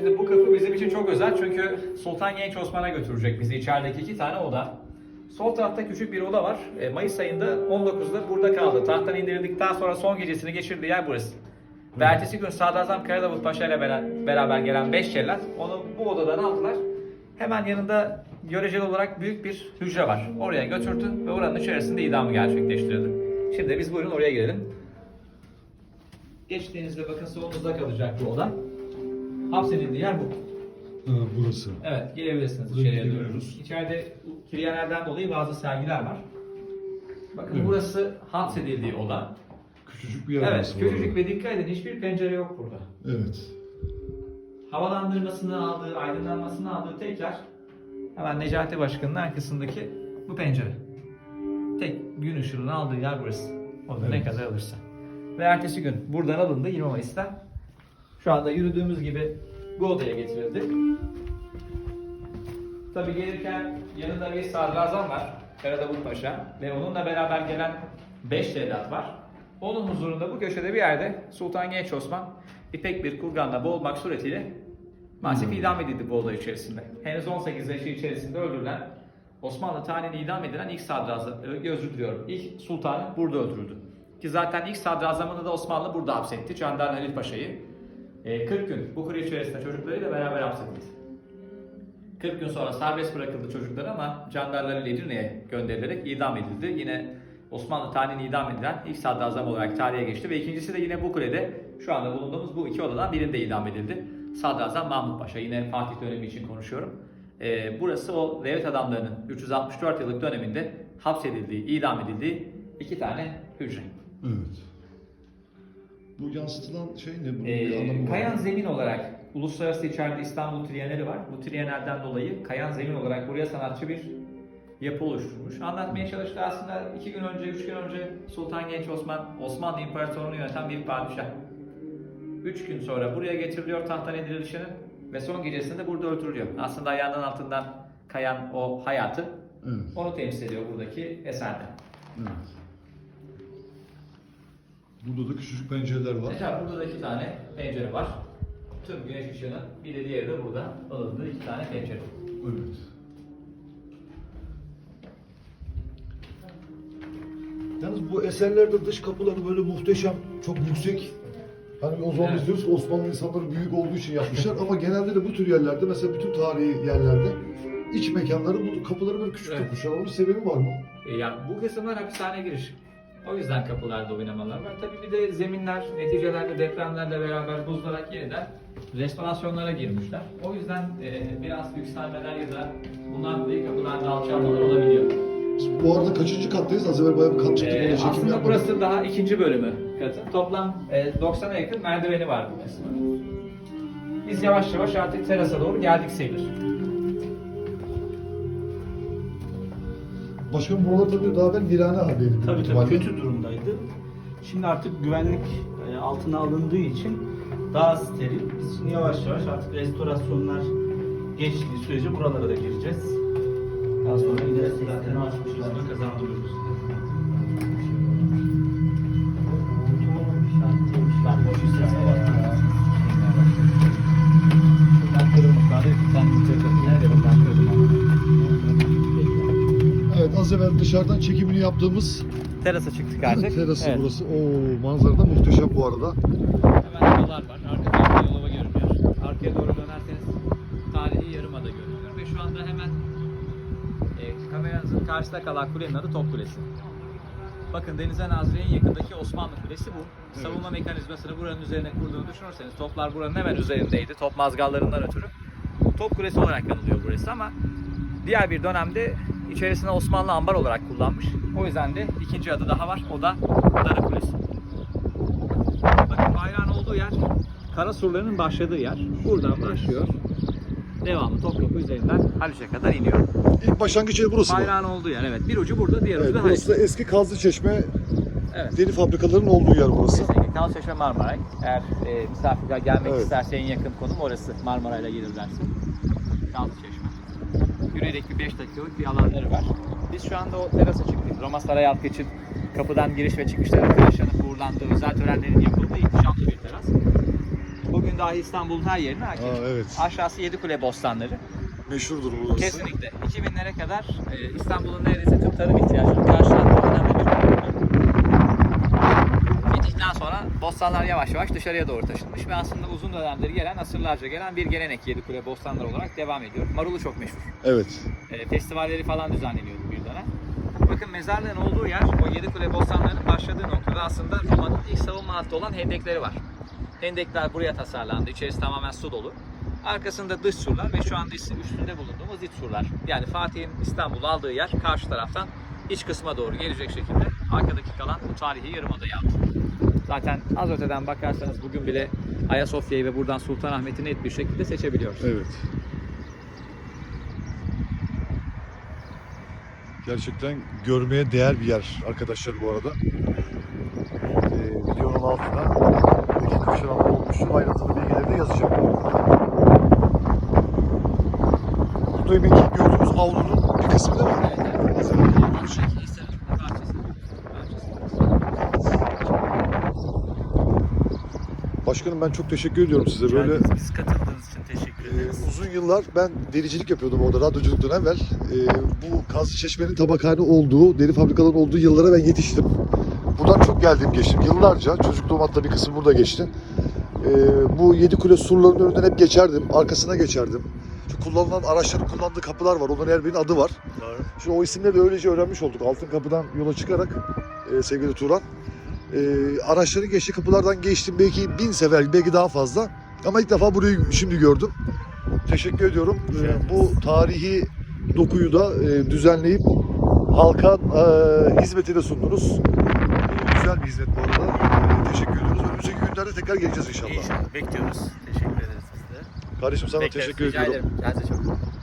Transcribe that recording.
Şimdi bu kapı bizim için çok özel çünkü Sultan Genç Osman'a götürecek bizi içerideki iki tane oda. Sol tarafta küçük bir oda var. E, Mayıs ayında 19'da burada kaldı. Tahttan indirildikten sonra son gecesini geçirdiği yer burası. Ve ertesi gün Sadrazam Karadavut Paşa ile bera- beraber gelen 5 cellat onu bu odadan aldılar. Hemen yanında göreceli olarak büyük bir hücre var. Oraya götürdü ve oranın içerisinde idamı gerçekleştirdi. Şimdi biz buyurun oraya girelim. Geçtiğinizde bakın solunuzda kalacak bu oda. Hapsedildiği yer bu. Ha, burası. Evet, girebilirsiniz Buraya içeriye doğru. girebiliyoruz. İçeride kiryelerden dolayı bazı sergiler var. Bakın Evet. burası hapsedildiği oda. Küçücük bir yer Evet, burası bu küçücük arada. ve dikkat edin hiçbir pencere yok burada. Evet. Havalandırmasını aldığı, aydınlanmasını aldığı tek yer hemen Necati Başkan'ın arkasındaki bu pencere. Tek gün ışığını aldığı yer burası. O da ne Evet. kadar alırsa. Ve ertesi gün buradan alındı 20 Mayıs'ta. Şu anda yürüdüğümüz gibi bu odaya getirildi. Tabi gelirken yanında bir sadrazam var. Karadavut Paşa. Ve onunla beraber gelen 5 cellat var. Onun huzurunda bu köşede bir yerde Sultan Genç Osman ipek bir kurganla boğulmak suretiyle maalesef idam edildi bu olay içerisinde. Henüz 18 yaşı içerisinde öldürülen Osmanlı tarihinde idam edilen ilk sadrazam, özür diliyorum, ilk sultanı burada öldürüldü. Ki zaten ilk sadrazamını da Osmanlı burada hapsetti. Candar Halil Paşa'yı. E, 40 gün bu kuru içerisinde çocuklarıyla beraber hapsedildi. 40 gün sonra serbest bırakıldı çocuklar ama jandarları Edirne'ye gönderilerek idam edildi. Yine Osmanlı tarihinde idam edilen ilk sadrazam olarak tarihe geçti ve ikincisi de yine bu kulede şu anda bulunduğumuz bu iki odadan birinde idam edildi. Sadrazam Mahmut Paşa yine Fatih dönemi için konuşuyorum. Ee, burası o devlet adamlarının 364 yıllık döneminde hapsedildiği, idam edildiği iki tane hücre. Evet. Bu yansıtılan şey ne? Bunun Ee, var kayan mı? zemin olarak uluslararası içeride İstanbul Trienali var. Bu Trienal'den dolayı kayan zemin olarak buraya sanatçı bir yapı oluşturmuş. Anlatmaya çalıştı aslında iki gün önce, üç gün önce Sultan Genç Osman, Osmanlı İmparatorluğu'nu yöneten bir padişah. Üç gün sonra buraya getiriliyor tahttan indirilişinin ve son gecesinde burada öldürülüyor. Aslında ayağının altından kayan o hayatı Evet. onu temsil ediyor buradaki eserde. evet. Burada da küçücük pencereler var. Mesela burada da iki tane pencere var. Tüm güneş ışığının bir de diğeri de burada alındığı iki tane pencere. Evet. Yalnız bu eserlerde dış kapıları böyle muhteşem, çok yüksek. Hani o zaman Evet. biz diyoruz ki Osmanlı insanları büyük olduğu için yapmışlar ama genelde de bu tür yerlerde mesela bütün tarihi yerlerde iç mekanları bu kapıları böyle küçük Evet. tutmuşlar. Onun bir sebebi var mı? E ya bu kısımlar hapishane giriş. O yüzden kapılarda oynamalar var. Tabii bir de zeminler neticelerle depremlerle beraber buzlarak yeniden restorasyonlara girmişler. O yüzden e, biraz yükselmeler ya da bundan dolayı kapılarda alçalmalar olabiliyor. Bu arada kaçıncı kattayız? Az evvel bayağı bir kat çıktık. E, çekim aslında yapmadık. burası daha ikinci bölümü katın. Toplam e, 90'a yakın merdiveni var bu kısmın. Biz yavaş yavaş artık terasa doğru geldik sayılır. Başkanım buralar tabii daha evvel virane haldeydi. Tabii tabii kötü durumdaydı. Şimdi artık güvenlik e, altına alındığı için daha steril. Biz şimdi yavaş yavaş artık restorasyonlar geçtiği sürece buralara da gireceğiz. Daha sonra ilerisi zaten açmışlar kazandırıyoruz. Ben boş istersen evvel dışarıdan çekimini yaptığımız Terasa çıktık terası burası. Oo manzara da muhteşem bu arada. Hemen yollar var. Arka tarafta Yolova görünüyor. Arkaya doğru dönerseniz tarihi Yarımada görünüyor. Ve şu anda hemen e, kameranızın karşısında kalan kulenin adı Top Kulesi. Bakın Denize Nazırı'ya en yakındaki Osmanlı Kulesi bu. Savunma mekanizmasını buranın üzerine kurduğunu düşünürseniz toplar buranın hemen üzerindeydi. Top mazgallarından ötürü. Top Kulesi olarak anılıyor burası ama diğer bir dönemde içerisine Osmanlı ambar olarak kullanmış. O yüzden de ikinci adı daha var. O da Darı Kulesi. Bakın bayrağın olduğu yer kara surlarının başladığı yer. Buradan başlıyor. Devamlı Topkapı üzerinden Haliç'e kadar iniyor. İlk başlangıç yeri burası mı? Bayrağın olduğu yer evet. Bir ucu burada, diğer Evet, ucu da Haliç. burası da eski Kazlı Çeşme Evet. deri fabrikalarının olduğu yer burası. Kesinlikle. Kalçeşme Marmaray. Eğer e, misafirler gelmek Evet. isterse en yakın konum orası. Marmaray'la gelirlerse. Kalçeşme. Yürüyerek bir 5 dakikalık bir alanları var. Biz şu anda o terasa çıktık. Roma Saray halkı için kapıdan giriş ve çıkışların yaşanıp uğurlandığı özel törenlerin yapıldığı ihtişamlı bir teras. Bugün dahi İstanbul'un her yerine hakim. Aa, evet. Aşağısı Yedikule Bostanları. Meşhurdur burası. Kesinlikle. 2000'lere kadar e, İstanbul'un neredeyse tüm tarım ihtiyacını karşılayan önemli bir kurum. Bittikten sonra bostanlar yavaş yavaş dışarıya doğru taşınmış ve aslında uzun dönemdir gelen, asırlarca gelen bir gelenek Yedikule Bostanlar olarak devam ediyor. Marulu çok meşhur. Evet. E, festivalleri falan düzenleniyordu bir dönem. Bakın mezarlığın olduğu yer, o Yedikule Bostanları'nın başladığı noktada aslında Roma'nın ilk savunma hattı olan hendekleri var. Hendekler buraya tasarlandı, içerisi tamamen su dolu. Arkasında dış surlar ve şu anda üstünde bulunduğumuz iç surlar. Yani Fatih'in İstanbul'u aldığı yer karşı taraftan iç kısma doğru gelecek şekilde arkadaki kalan bu tarihi yarımadayı aldı. Zaten az öteden bakarsanız bugün bile Ayasofya'yı ve buradan Sultanahmet'i net bir şekilde seçebiliyoruz. Evet. Gerçekten görmeye değer bir yer arkadaşlar bu arada. Ee, videonun altına iki kaçıran olmuştur. Ayrıntılı bilgileri de yazacağım. Bu da deminki gördüğümüz avlunun bir kısmı değil mi? Evet, evet. Evet. Buradaki Hisar'ın bahçesi. bahçesi. Başkanım ben çok teşekkür ediyorum size. Böyle Geldiniz, Biz katıldığınız için teşekkür Ee, ederiz. uzun yıllar ben dericilik yapıyordum orada radyoculuktan evvel. Ee, bu Kazlı Çeşme'nin tabakhane olduğu, deri fabrikaların olduğu yıllara ben yetiştim. Buradan çok geldim geçtim. Yıllarca çocukluğum hatta bir kısım burada geçti. Ee, bu yedi kule surlarının önünden hep geçerdim. Arkasına geçerdim. Şu kullanılan araçların kullandığı kapılar var. Onların her birinin adı var. Doğru. Şimdi o isimleri de öylece öğrenmiş olduk. Altın kapıdan yola çıkarak e, sevgili Turan. E, araçların geçtiği kapılardan geçtim belki bin sefer, belki daha fazla. Ama ilk defa burayı şimdi gördüm. Teşekkür ediyorum. E, bu tarihi dokuyu da e, düzenleyip halka e, hizmetine sundunuz. E, güzel bir hizmet bu arada. E, teşekkür ediyoruz. Önümüzdeki günlerde tekrar geleceğiz inşallah. İnşallah bekliyoruz. Teşekkür ederiz biz de. Kardeşim sana Bekleriz. teşekkür Rica ediyorum. ederim. Kendinize çok